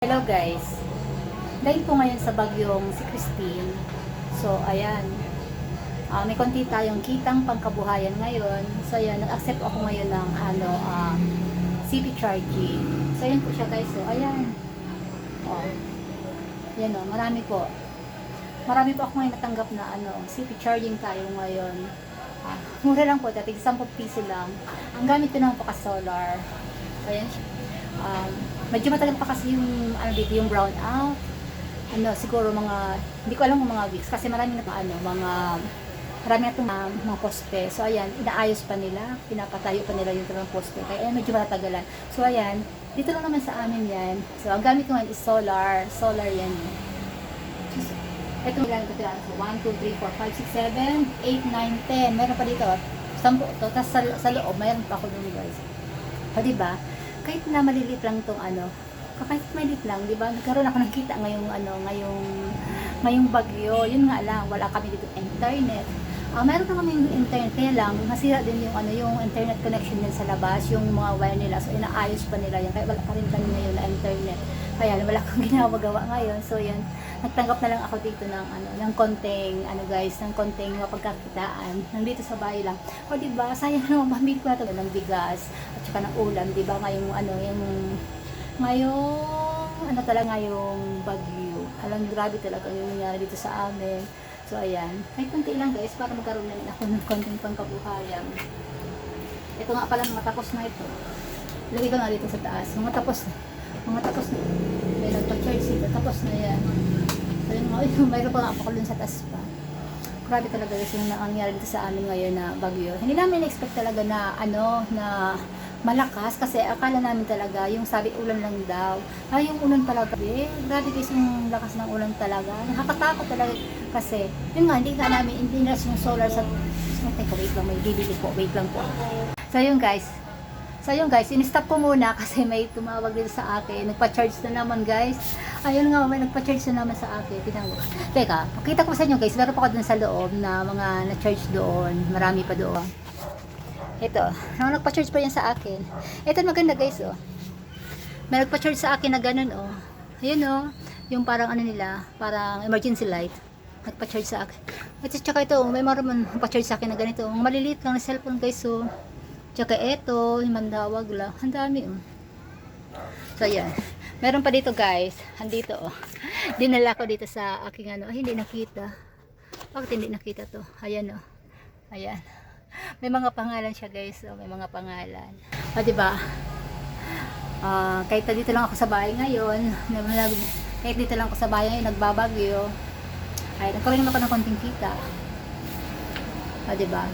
Hello guys. Dahil po ngayon sa bagyong si Christine. So, ayan. Ah, may konti tayong kitang pangkabuhayan ngayon. So, ayan. Nag-accept ako ngayon ng ano, ah, CP charging. So, ayan po siya guys. So, ayan. Oh. Yan o. Marami po. Marami po ako ngayon natanggap na ano, CP charging tayo ngayon. Ah, mura lang po. Dati 10 piso lang. Ang gamit ko naman po ka solar. So, ayan. Um, medyo matagal pa kasi yung ano dito yung brown out. Ano siguro mga hindi ko alam kung mga weeks kasi marami na pa ano mga marami na itong mga, mga poste. So ayan inaayos pa nila pinapatayo pa nila yung talagang poste. Kaya ayan, medyo matatagalan. So ayan dito lang naman sa amin yan. So ang gamit ko ngayon is solar solar yan. Ito lang ito lang so 1, 2, 3, 4, 5, 6, 7 8, 9, 10 meron pa dito 10 to tapos sa, sa loob mayroon pa ako dun guys. O diba kahit na maliliit lang tong ano, kahit maliit lang, di ba? Nagkaroon ako ng kita ngayong ano, ngayong ngayong bagyo. Yun nga lang, wala kami dito internet. Ah, meron na kami internet kaya lang masira din yung ano, yung internet connection din sa labas, yung mga wire nila. So inaayos pa nila yan. Kaya wala pa rin kami ngayon na internet. Kaya wala akong ginagawa ngayon. So yan, nagtanggap na lang ako dito ng ano, ng konting ano guys, ng konting mapagkakitaan. Nandito sa bahay lang. O di ba? Sayang naman mabili ko na ng bigas saka ng ulam, di ba? Ngayong ano, yung ngayong ano talaga ngayong bagyo. Alam, grabe talaga yung nangyari dito sa amin. So ayan, kahit konti lang guys para magkaroon na ako ng konting pangkabuhayan. Ito nga pala mga tapos na ito. Lagay ko nga dito sa taas. Mga tapos na. Mga tapos na. May nagpa-charge dito. Tapos na yan. Nga, ayun, mayroon pa nga ako dun sa taas pa. Grabe talaga guys yung nangyari dito sa amin ngayon na bagyo. Hindi namin expect talaga na ano, na malakas kasi akala namin talaga yung sabi ulan lang daw. Ay, yung ulan pala eh, grabe guys yung lakas ng ulan talaga. Nakakatakot talaga kasi yun nga, hindi nga namin, na yung solar sa Oh, teka, wait lang, may bibili po, wait lang po. So yun guys, So yun guys, in-stop ko muna kasi may tumawag dito sa akin. Nagpa-charge na naman guys. Ayun nga, may nagpa-charge na naman sa akin. Mo. Teka, pakita ko sa inyo guys. Meron pa ako dun sa loob na mga na-charge doon. Marami pa doon. Ito, no, nagpa-charge pa yan sa akin. Ito maganda guys oh. May nagpa-charge sa akin na ganun oh. Ayun oh. Yung parang ano nila, parang emergency light. Nagpa-charge sa akin. At saka ito, may maraming pa-charge sa akin na ganito. Ang maliliit lang na cellphone guys oh. Tsaka eto, yung mandawag lang. Ang dami oh. So ayan. Meron pa dito guys. Andito oh. Dinala ko dito sa aking ano. Ay, hindi nakita. Bakit hindi nakita to? Ayan oh. Ayan. May mga pangalan siya guys. Oh. May mga pangalan. O diba? Ah, kahit na dito lang ako sa bahay ngayon. nag- Kahit dito lang ako sa bahay ngayon. Nagbabagyo. Ay, nagkaroon naman ako ng konting kita. O diba?